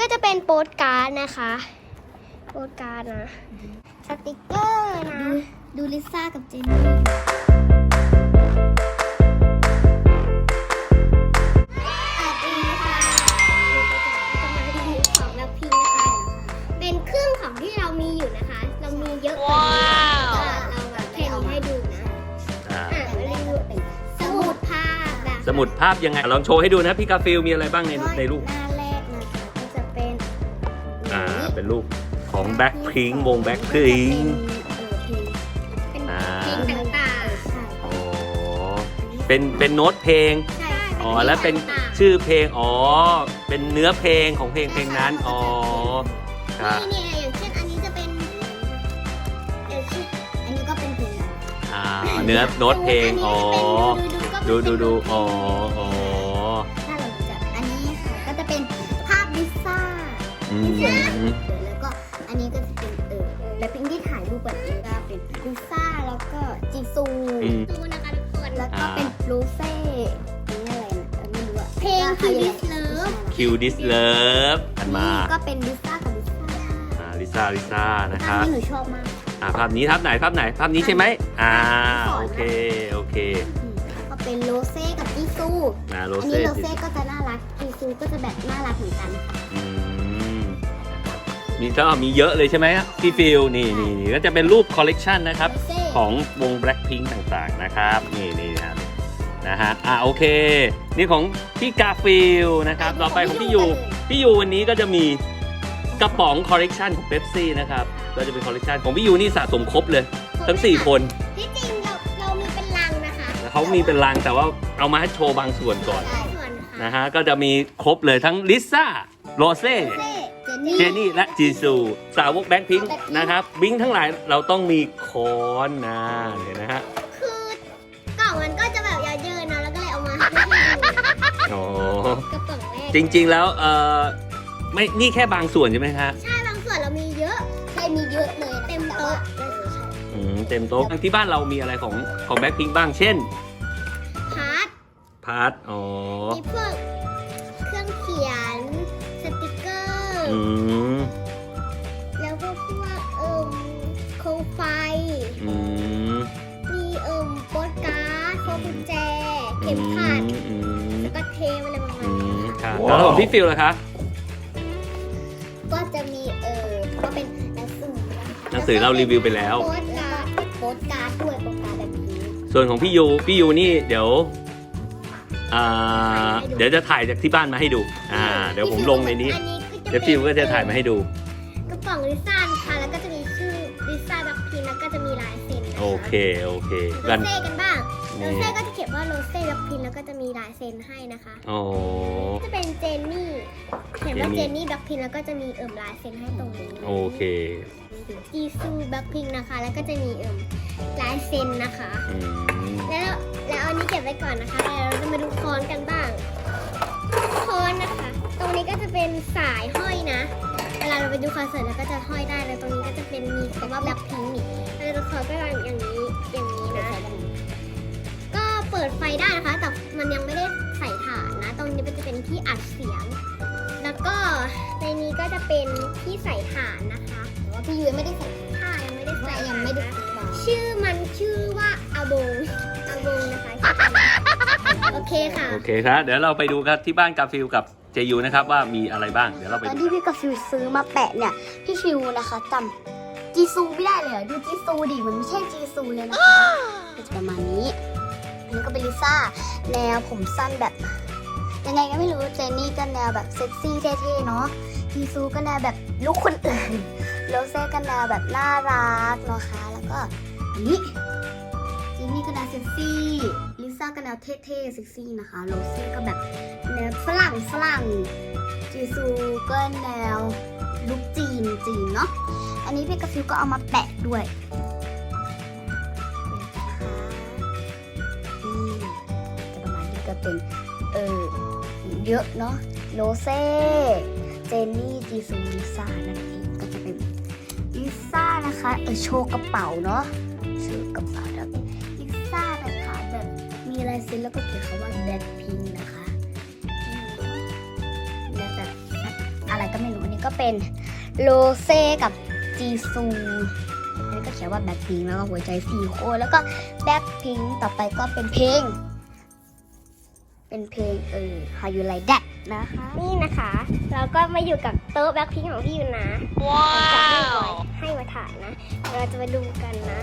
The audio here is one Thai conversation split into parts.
ก็จะเป็นโปสการ์ดนะคะ โปสการ์ดนะ สติกเกอร์นะ ดูลิซ่ากับเจนนี่สวัสดีค่ะจะมารีวิวของเราพิงค่ะเป็นเครื่องของที่เรามีอยู่นะคะ เรามีเยอะกว่านี้ก็เราแบบแค่นี้ให้ดูนะอ่า อะรีวิวเป็นสมุดภาพแบบ สมุดภาพยังไงลองโชว์ให้ดูนะพี่กาฟิลมีอะไรบ้างในในรูป หน้าาเป็นรูปของแบ็คพิงวงแบ็คพิงเป็นอ่าเพลงต่างอ๋อเป็นเป็นโน้ตเพลงๆใช่อ๋อแล้วเป็นชื่อเพลงอ๋อเป็นเนื้อเพลงของเพลงเพลงนั้นอ๋อครับนี่เนี่ยอย่างเช่นอันนี้จะเป็นอย่างเช่นอันนี้ก็เป็นเพลงอ่าเนื้อโน้ตเพลงอ๋อ ดูดูดูอ๋ออ๋อ อืมแล้วก็อันนี้ก็จะเป็นเออและพิงที่ถ่ายรูปกับเองก็เป็นลิซ่าแล้วก็จีซูอืม ดูนะคะทุกคนแล้วก็เป็นโรเซ่อันนี้อะไรนะเออไม่รู้อะเพลงคือ This Love คิวดิสเลิฟอันมาก็เป็นลิซ่ากับลิซ่าอ่าลิซ่าลิซ่านะครับพนี้หนูชอบมาก อ่าภาพนี้ภาพไหนภาพไหนภาพนี้ใช่ไหมอ่าโอเคโอเคก็เป็นโรเซ่กับจีซูอ่าโรอันเซ่นี้โรเซ่ก็จะน่ารักจีซูก็จะแบบน่ารักเหมือนกัน อืม มีก็มีเยอะเลยใช่ไหมพี่ฟิลนี่นี่นี่ก็จะเป็นรูปคอลเลกชันนะครับโรเซ่ของวง Blackpink ต่างๆนะครับ นี่นี่นะครับนะฮะอะโอเค นี่ของพี่กาฟิลนะครับ ต่อไปของพี่ยูพี่ยูวันนี้ก็จะมีกระป๋องคอลเลกชันของเ e ปซี่นะครับก็จะเป็นคอลเลกชันของพี่ยูนี่สะสมครบเลย ทั้ง 4 คนที่จริงเราเรามีเป็นลังนะคะเขามีเป็นลังแต่ว่าเอามาให้โชว์บางส่วนก่อนส่วนค่ะนะฮะก็จะมีครบเลยทั้งลิซ่าโรเซ่ เซ่เจนนี่เจนี่และจีซูสาวกแบ็คพิงค์นะครับบิงทั้งหลายเราต้องมีค้อนนะเนี่ยนะฮะคือกล่องมันก็จะแบบเยอะๆนะแล้วก็เลยเอามาให้ดูโอ้กระป๋องแรกจริง ๆแล้วเออไม่นี่แค่บางส่วนใช่ไหมครับใช่บางส่วนเรามีเยอะใช่มีเยอะเลยเต็มโต๊ะอืมเต็มโต๊ะที่บ้านเรามีอะไรของของแบ็คพิงค์บ้างเช่นพาร์ทพาร์ทอ๋อมีพวก อร์อืมแล้วก็พวกเอิ่มโคมไฟ อืมมีเอิ่มโปสการ์ดพวงกุญแจ เข็มขัด อืมแล้วก็เทปอะไรประมาณอืนี้มค่ะค่ะ แล้วของพี่ฟิลล่ะคะ ก็จะมีเออก็เป็นหนังสือนะคะหนังสือเรารีวิวไปแล้ว โปสการ์ดโปสการ์ดด้วยโปสการ์ดแบบนี้ ส่วนของพี่ยูพี่ยูนี่เดี๋ยวอ่าเดี๋ยวจะถ่ายจากที่บ้านมาให้ดู อ่า เดี๋ยวผมลงในนี้ อันนี้ก็จะ เดี๋ยวฟิวก็จะถ่ายมาให้ดู กระป๋องลิซ่านะคะแล้วก็จะมีชื่อลิซ่าแบ็คพิงค์แล้วก็จะมีลายเซ็นนะคะโอเค โอเค โรกัน เซ่กันบ้างโรนี่ เซ่ก็จะเขียนว่าโรเซ่แบ็คพิงค์แล้วก็จะมีลายเซ็นให้นะคะโอ้จะเป็นเจนนี่เขียนว่าเจเจนนนี่ นี่แบ็คพิงค์แล้วก็จะมีเอิ่มลายเซ็นให้ตรงนี้โอเค จีซูแบ็คพิงค์นะคะ แล้วก็จะมีเอิ่มลายเซ็นนะคะ อืมแล้วแล้วอันนี้เก็บไว้ก่อนนะคะแล้วเราจะมาดูคอนกันบ้างคอนนะคะ ตรงนี้ก็จะเป็นสายห้อยนะ เวลาเราไปดูคอนเสิร์ตเราก็จะห้อยได้ แล้วตรงนี้ก็จะเป็นมีคำว่าแบ็คพิงค์นี่แล้วเราคอนก็อย่างนี้ อย่างนี้นะ ก็เปิดไฟได้นะคะ แต่มันยังไม่ได้ใส่ฐานนะ ตรงนี้มันจะเป็นที่อัดเสียง แล้วก็ในนี้ก็จะเป็นที่ใส่ฐานนะคะแต่ว่าพี่ยูยังไม่ได้ใส่ถ้ายังไม่ได้ใส่ยังไม่ได้ฐานใส่นะชื่อมันชื่อว่าอาบงอาบงนะคะ โอเคค่ะ โอเคครับ เดี๋ยวเราไปดูกันที่บ้านกาฟิลกับ เจยูนะครับว่ามีอะไรบ้างเดี๋ยวเราไปตอนดูที่พี่กาฟิวซื้อมาแปะเนี่ยพี่ฟิวนะคะจำจีซูไม่ได้เลยอะดูจีซูดิมันไม่ใช่จีซูเลยนะคะก็จะประมาณนี้อันนี้ก็เป็นลิซ่าแนวผมสั้นแบบยังไงก็ไม่รู้เจนนี่ก็แนวแบบเซ็กซี่เท่ๆเนาะจีซูก็แนวแบบลุกคนอื่นโรเซ่ก็แนวแบบน่ารักนะคะ แล้วก็อันนี้เจนนี่ก็แนวเซ็กซี่ลิซ่าก็แนวเท่ๆเซ็กซี่นะคะโรเซ่ก็แบบแนวฝ รั่งฝรั่งจีซูก็แนวลุกจีนจีนเนาะ อันนี้พี่กระฟิวก็เอามาแปะด้วยนี่จะประมาณนี้ก็เป็นเออเยอะเนาะโรเซ่เจนนี่จีซูลิซ่านั่นเองก็จะเป็นลิซ่านะคะเออโชว์กระเป๋าเนาะโชว์กระเป๋าแล้วเป็นลิซ่านะคะแบบมีลายเซ็นแล้วก็เขียนคำว่าแบ็คพิง ก็ไม่รู้อันนี้ก็เป็นโรเซ่กับจีซูอันนี้ก็เขียนว่าแบ็คพิงแล้วก็หัวใจสี่คนแล้วก็แบ็คพิงต่อไปก็เป็นเพลง เป็นเพลงเออ How You Like That นะคะ นี่นะคะ เราก็มาอยู่กับโต๊ะแบ็คพิงของพี่ยูนะว้าวให้มาถ่ายนะเดี๋ยวเราจะมาดูกันนะ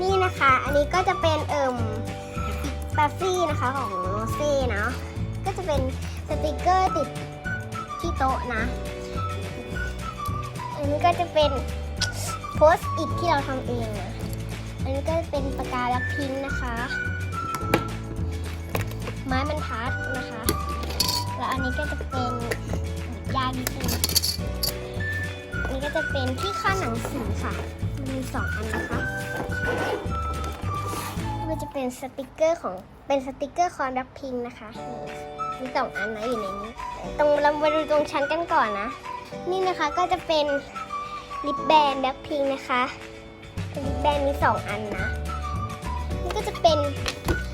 นี่นะคะ อันนี้ก็จะเป็นเอิ่มแปฟซี่นะคะของโรเซ่เนาะก็จะเป็น สติกเกอร์ติดที่โต๊ะนะ อันนี้ก็จะเป็นโพสต์อิทที่เราทำเองนะ อันนี้ก็เป็นปากกาแบ็คพิงนะคะ ไม้บรรทัดนะคะ แล้วอันนี้ก็จะเป็นยาดีนึงอันนี้ก็จะเป็นที่ค่าดหนังสือค่ะ มีสองอันนะคะมันจะเป็นสติกเกอร์ของเป็นสติกเกอร์คอนดักพิงนะคะ มีสองอันนะอยู่ในนี้ ตรงเรามาดูตรงชั้นกันก่อนนะ นี่นะคะก็จะเป็นลิปแบนด์แบ็คพิงนะคะเป็นลิปแบนด์มีสองอันนะ นี่ก็จะเป็น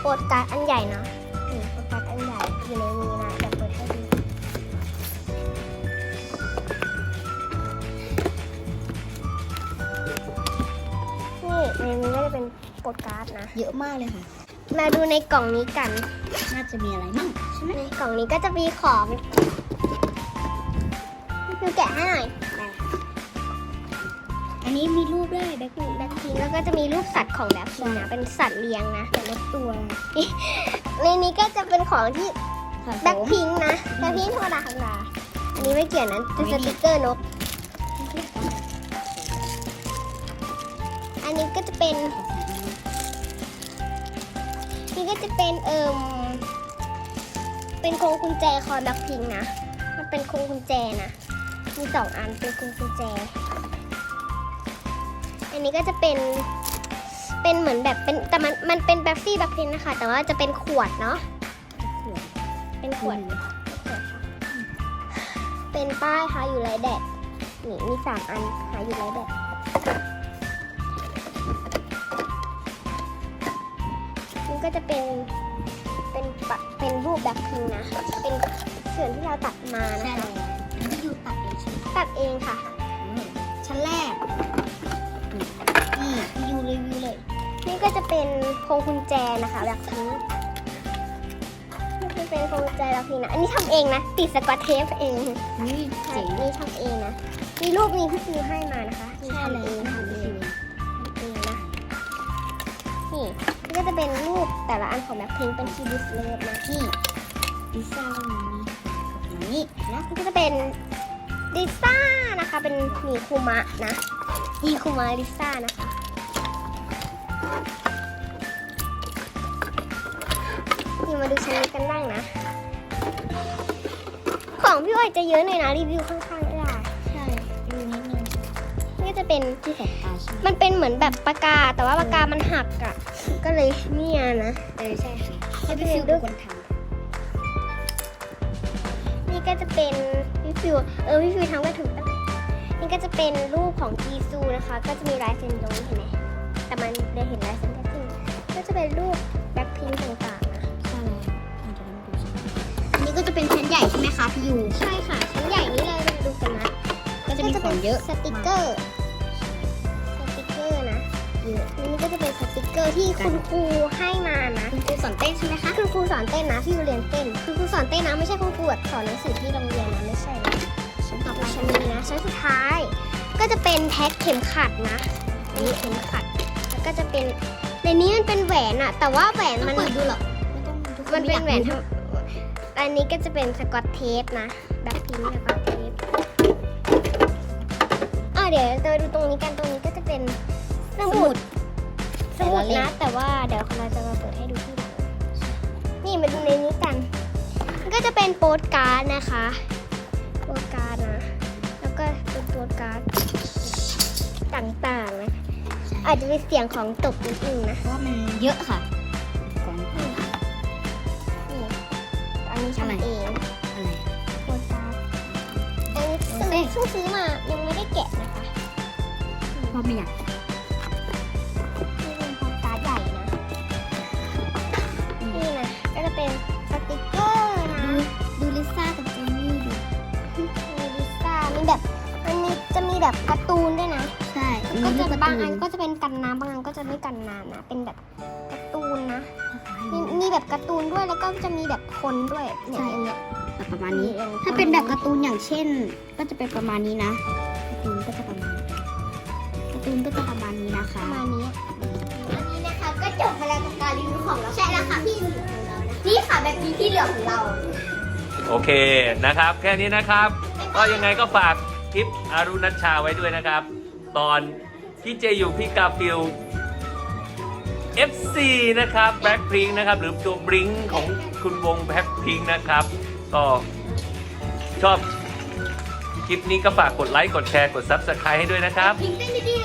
โปสการ์ดอันใหญ่เนาะนี่โปสการ์ดอันใหญ่อยู่ในนี้นะเดี๋ยวเปิดให้ดูนี่ในนี้ก็จะเป็นโปสการ์ดนะ เยอะมากเลยค่ะ มาดูในกล่องนี้กัน น่าจะมีอะไรมั่งใช่ไหมในกล่องนี้ก็จะมีของดูแกะให้หน่อย อันนี้มีรูปด้วยแบ็คพิงแบ็คพิงแล้วก็จะมีรูปสัตว์ของแบ็คพิงนะ เป็นสัตว์เลี้ยงนะแต่ละตัว ในนี้ก็จะเป็นของที่ค่ะแบ็คพิงนะแบ็คพิงธรรมดาธรรมดาอันนี้ไม่เกี่ยวนะเป็นสติกเกอร์นก อันนี้ก็จะเป็น นี่ก็จะเป็นเอิม เป็นโครงกุญแจคอยแบ็คพิงนะ มันเป็นโครงกุญแจนะ มีสองอันเป็นโครงกุญแจ อันนี้ก็จะเป็น เป็นเหมือนแบบเป็น แต่มัน มันเป็นแบ็คซี่แบ็คพิงนะคะ แต่ว่าจะเป็นขวดเนาะ เป็นขวด เป็นป้ายหาอยู่ไรแดด นี่มีสามอันหาอยู่ไรแดดนี่ก็จะเป็น เป็นปะเป็นรูปแบบพิงนะเป็นส่วนที่เราตัดมาใช่นะแล้คะวอันนี้อยู่ตัดเองใช่ไหมตัดเองค่ะ ชั้นแรก นี่รีวิวรีวิวเลย นี่ก็จะเป็นพวงกุญแจนะคะแบบพิงนี่จะเป็นพวงกุญแจแบบพิงนะ อันนี้ทำเองนะ ติดสกอตเทปเอง นี่ใช่เจ๋งนี่ทำเองนะ มีรูปนี้พี่ฟิวให้มานะคะนี่ใช่ทำเลเอย จะเป็นรูปแต่ละอันของแบ็คพิงเป็นคีย์ดิสเลฟนะที่ลิซ่าก็มีนี่นะนี่ก็จะเป็นลิซ่านะคะ เป็นหมีคุมะนะหมีคุมะลิซ่านะคะนี่มาดูชั้นนี้กันบ้างนะ ของพี่อ้อยจะเยอะหน่อยนะรีวิวข้างๆไม่ได้ใช่ดูนิดนึงนี่ก็จะเป็นที่สายตาใช่ไหมมันเป็นเหมือนแบบปากกาแต่ว่าปากกามันหักอะ่ะ ก็เลยเนี่ยนะเออใช่ค่ะให้พี่ฟิวเป็นคนทนี่ก็จะเป็นพี่ฟิวเออพี่ฟิวทำก็ถูกตั้งนี่ก็จะเป็นรูปของจีซูนะคะ ก็จะมีลายเซ็นตรงนี้เห็นไหมแต่มันได้เห็นลายเซ็นแค่ครึ่งก็จะเป็นรูปแบ็คพิงต่างๆนะำใช่เลยมันจะได้ดูใช่ไหมอันนี้ก็จะเป็นชั้นใหญ่ใช่ไหมคะพี่ยูใช่ค่ะชั้นใหญ่นี้เลยมาดูกันนะก็จะมีของเยอะสติกเกอร์ เยอะนี่ก็จะเป็นสติกเกอร์ที่คุณครูให้มานะคุณครูสอนเต้นใช่ไหมคะคุณครูสอนเต้นนะพี่อยู่เรียนเต้นคุณครูสอนเต้นนะไม่ใช่คุณครูแบบสอนหนังสือที่โรงเรียนนะไม่ใช่นะชั้นต่อไปชั้นนี้นะชั้นสุดท้าย ก็จะเป็นแพ็คเข็มขัดนะนี่เข็มขัดแล้วก็จะเป็นในนี้มันเป็นแหวนอะแต่ว่าแหวนมันเปิดดูหรอกไม่ต้องทุกคมันเป็นแหวนอยากทดูำอันนี้ก็จะเป็นสกอตเทปนะแบบพิมพ์สกอตเทปอะเดี๋ยวเราดูตรงนี้กันตรงนี้ก็จะเป็น สสมุมุดดสมุดแต่ละเล่นะมแต่ว่าเดี๋ยวเราจะมาเปิดให้ดูที่หลังนี่มาดูในนี้กัน มันก็จะเป็นโปสการ์ดนะคะ โปสการ์ดนะ แล้วก็เป็นโปสการ์ดต่างๆนะ อาจจะมีเสียงของตกนิดนึงนะ เพราะว่ามันเยอะค่ะของนี่อันนี้อะไรทำเองอะไรโปสการ์ดอันนี้ซื้อเอ้ยเพิ่งซื้อมา ยังไม่ได้แกะนะคะ เพราะไม่อยาก แบบการ์ตูนด้วยนะ ใช่ก็มีจะลูกบางกอัระนตูก็จะเป็นกันน้ำบางอันก็จะไม่กันน้ำนะ เป็นแบบการ์ตูนนะ มีมีแบบการ์ตูนด้วยแล้วก็จะมีแบบคนด้วยเนี่ยอย่างเงี้ยแบบประมาณนี้อย่างถ้าเป็นแบบการ์ตูนอย่างเช่น ก็จะเป็นประมาณนี้นะการ์ตูนก็จะประมาณนี้การ์ตูนก็จะประมาณนี้นะคะ ประมาณนี้อันนี้นะคะก็จบไปแล้วกับการรีวิวของเราใช่แล้วค่ะพี่เหลืองของเรานะนี่ค่ะแบบนี้ที่เหลืองของเรา โอเคนะครับ แค่นี้นะครับ ก็ยังไงก็ฝาก คลิปอารุณัชชาไว้ด้วยนะครับ ตอนพี่เจอยู่พี่กาฟิล FC นะครับแบ็คพิงนะครับ หรือตัวบริงของคุณวงแบ็คพิงนะครับ ก็ชอบคลิปนี้ก็ฝากกดไลค์ กดแชร์ กด Subscribe ให้ด้วยนะครับ พิงเต้นดีๆ